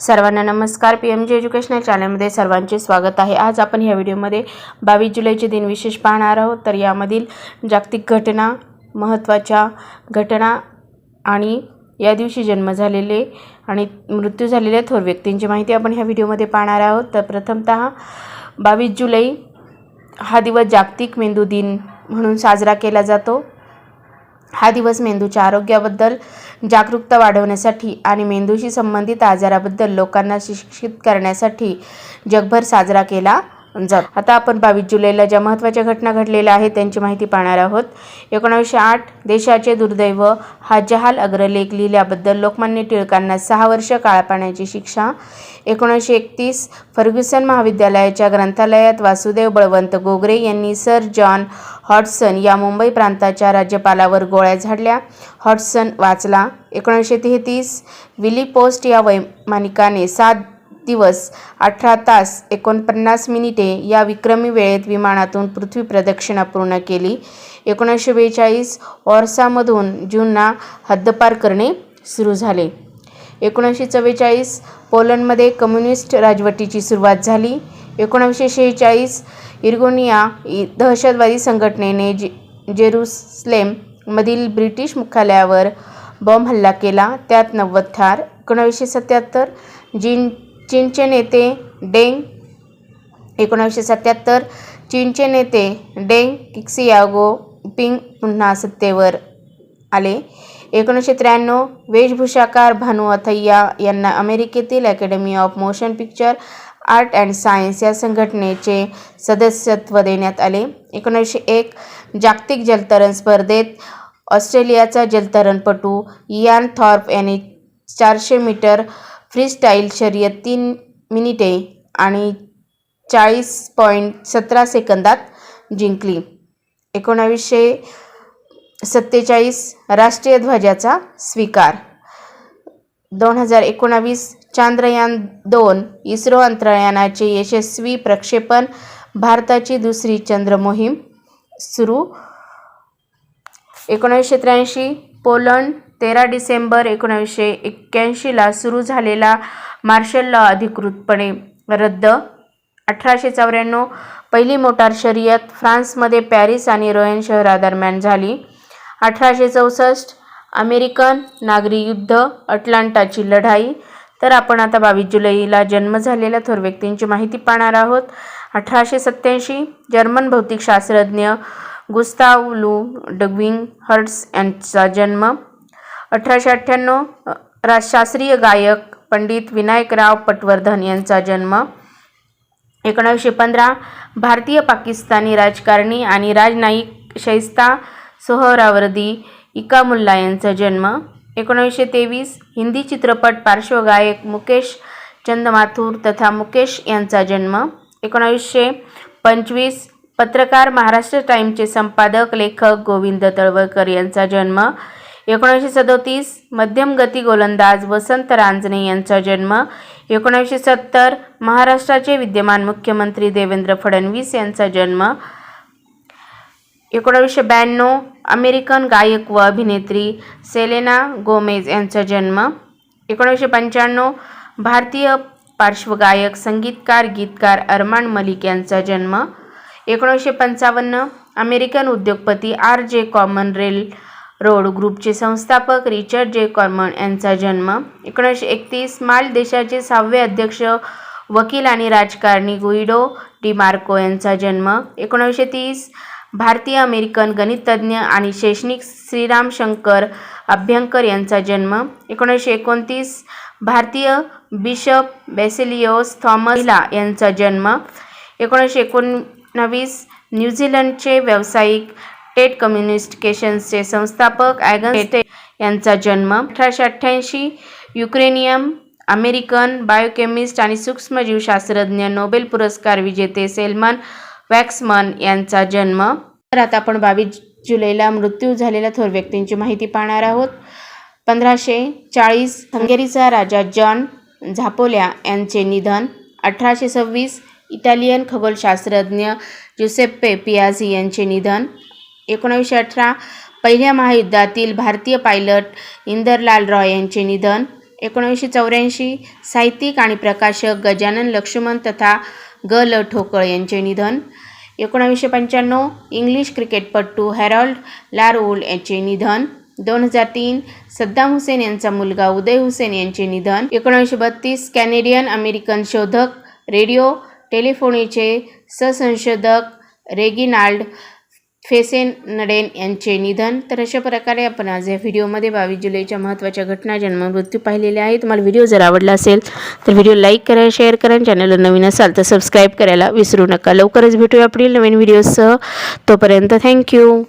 सर्वांना नमस्कार. P M G educational चॅनलमध्ये सर्वांचे स्वागत आहे. आज आपण ह्या व्हिडिओमध्ये बावीस जुलैचे दिन विशेष पाहणार आहोत. तर यामधील जागतिक घटना महत्त्वाच्या घटना आणि या दिवशी जन्म झालेले आणि मृत्यू झालेल्या थोर व्यक्तींची माहिती आपण ह्या व्हिडिओमध्ये पाहणार आहोत. तर प्रथमतः बावीस जुलै हा दिवस जागतिक मेंदू दिन म्हणून साजरा केला जातो. हा दिवस मेंदूच्या आरोग्याबद्दल जागरूकता वाढवण्यासाठी आणि मेंदूशी संबंधित आजाराबद्दल लोकांना शिक्षित करण्यासाठी जगभर साजरा केला. जातो. आता आपण बावीस जुलैला ज्या महत्त्वाच्या घटना घडलेल्या आहेत त्यांची माहिती पाहणार आहोत. एकोणावीसशे आठ देशाचे दुर्दैव हा जहाल अग्रलेख लिहिल्याबद्दल लोकमान्य टिळकांना सहा वर्ष काळापाण्याची शिक्षा. एकोणीसशे एकतीस फर्ग्युसन महाविद्यालयाच्या ग्रंथालयात वासुदेव बळवंत गोगरे यांनी सर जॉन हॉटसन या मुंबई प्रांताच्या राज्यपालावर गोळ्या झाडल्या. हॉटसन वाचला एकोणीसशे तेहतीस विली पोस्ट या वैमानिकाने सात दिवस अठरा तास एकोणपन्नास मिनिटे या विक्रमी वेळेत विमानातून पृथ्वी प्रदक्षिणा पूर्ण केली. एकोणीसशे बेचाळीस ऑर्सामधून जूनना हद्दपार करणे सुरू झाले. एकोणीसशे चव्वेचाळीस पोलंडमध्ये कम्युनिस्ट राजवटीची सुरुवात झाली. एकोणीसशे शेहेचाळीस इर्गोनिया दहशतवादी संघटनेने जे जेरुसलेममधील ब्रिटिश मुख्यालयावर बॉम्ब हल्ला केला. त्यात नव्वद ठार. एकोणावीसशे सत्याहत्तर जीन चीनचे नेते डेंग एकोणावीसशे सत्याहत्तर. चीनचे नेते डेंग किक्सियागो पिंग पुन्हा सत्तेवर आले. एकोणीसशे त्र्याण्णव. वेशभूषाकार भानू अथय्या यांना अमेरिकेतील academy of motion picture art and science या संघटनेचे सदस्यत्व देण्यात आले. एकोणीसशे एक. जागतिक जलतरण स्पर्धेत ऑस्ट्रेलियाचा जलतरणपटू इयान थॉर्प यांनी चारशे मीटर फ्रीस्टाईल शर्यत तीन मिनिटे आणि चाळीस पॉईंट सतरा सेकंदात जिंकली. एकोणावीसशे सत्तेचाळीस राष्ट्रीय ध्वजाचा स्वीकार. दोन हजार एकोणावीस चांद्रयान दोन इस्रो अंतराळयानाचे यशस्वी प्रक्षेपण भारताची दुसरी चंद्र मोहीम सुरू. एकोणीसशे त्र्याऐंशी पोलंड तेरा डिसेंबर एकोणावीसशे एक्क्याऐंशीला सुरू झालेला मार्शल लॉ अधिकृतपणे रद्द. अठराशे चौऱ्याण्णव पहिली मोटार शर्यत फ्रान्समध्ये पॅरिस आणि रोयन शहरादरम्यान झाली. अठराशे चौसष्ट अमेरिकन नागरी युद्ध अटलांटाची लढाई. तर आपण आता बावीस जुलैला जन्म झालेल्या थोर व्यक्तींची माहिती पाहणार आहोत. अठराशे सत्त्याऐंशी जर्मन भौतिकशास्त्रज्ञ गुस्ताव लू डगविंग हर्ट्स यांचा जन्म. अठराशे अठ्ठ्याण्णव रा शास्त्रीय गायक पंडित विनायकराव पटवर्धन यांचा जन्म. एकोणावीसशे पंधरा भारतीय पाकिस्तानी राजकारणी आणि राजनायिक शैस्ता सोहरावर्दी इकामुल्ला यांचा जन्म. एकोणावीसशे तेवीस हिंदी चित्रपट पार्श्वगायक मुकेश चंदमाथूर तथा मुकेश यांचा जन्म. एकोणावीसशे पंचवीस पत्रकार महाराष्ट्र टाईमचे संपादक लेखक गोविंद तळवळकर यांचा जन्म. एकोणीसशे सदोतीस मध्यम गती गोलंदाज वसंत रांजणे यांचा जन्म. एकोणीसशे सत्तर महाराष्ट्राचे विद्यमान मुख्यमंत्री देवेंद्र फडणवीस यांचा जन्म. एकोणीसशे ब्याण्णव अमेरिकन गायक व अभिनेत्री सेलेना गोमेज यांचा जन्म. एकोणीसशे पंच्याण्णव भारतीय पार्श्वगायक संगीतकार गीतकार अरमान मलिक यांचा जन्म. एकोणीसशे पंचावन्न अमेरिकन उद्योगपती R J common rail road ग्रुपचे संस्थापक रिचर्ड जे. कॉर्मन यांचा जन्म एकोणीसशे एकतीस माल देशाचे सहावे अध्यक्ष वकील आणि राजकारणी गुइडो डी मार्को यांचा जन्म एकोणीसशे तीस भारतीय अमेरिकन गणितज्ञ आणि शैक्षणिक श्रीराम शंकर अभ्यंकर यांचा जन्म एकोणीसशे एकोणतीस भारतीय बिशप बेसिलिओस थॉमसला यांचा जन्म एकोणीसशे एकोणवीस न्यूझीलंडचे व्यावसायिक टेट कम्युनिकेशन्सचे संस्थापक ॲगन टेट यांचा जन्म अठराशे अठ्ठ्याऐंशी. युक्रेनियम अमेरिकन बायोकेमिस्ट आणि सूक्ष्मजीवशास्त्रज्ञ नोबेल पुरस्कार विजेते सेल्मन वॅक्समन यांचा जन्म. तर आता आपण बावीस जुलैला मृत्यू झालेल्या थोर व्यक्तींची माहिती पाहणार आहोत. पंधराशे चाळीस हंगेरीचा राजा जॉन झापोल्या यांचे निधन. अठराशे सव्वीस इटालियन खगोलशास्त्रज्ञ जुसेप्पे पियाझी यांचे निधन. एकोणावीसशे अठरा पहिल्या महायुद्धातील भारतीय पायलट इंदरलाल रॉय यांचे निधन एकोणीसशे चौऱ्याऐंशी साहित्यिक आणि प्रकाशक गजानन लक्ष्मण तथा ग ल ठोकळ यांचे निधन एकोणावीसशे पंच्याण्णव इंग्लिश क्रिकेटपटू हॅरॉल्ड लारवूल यांचे निधन दोन हजार तीन सद्दाम हुसेन यांचा मुलगा उदय हुसेन यांचे निधन एकोणीसशे बत्तीस कॅनेडियन अमेरिकन शोधक रेडिओ टेलिफोनीचे सहसंशोधक रेगिनाल्ड फेसेन नडेन यांचे निधन. तर अशा प्रकारे आपण आज या व्हिडिओमध्ये बावीस जुलैच्या महत्त्वाच्या घटना जन्म मृत्यू पाहिलेल्या आहे तुम्हाला व्हिडिओ जर आवडला असेल तर व्हिडिओ लाईक करा शेअर करा चॅनलवर नवीन असाल तर सबस्क्राईब करायला विसरू नका. लवकरच भेटूया पुढील नवीन व्हिडिओसह. तोपर्यंत थँक्यू.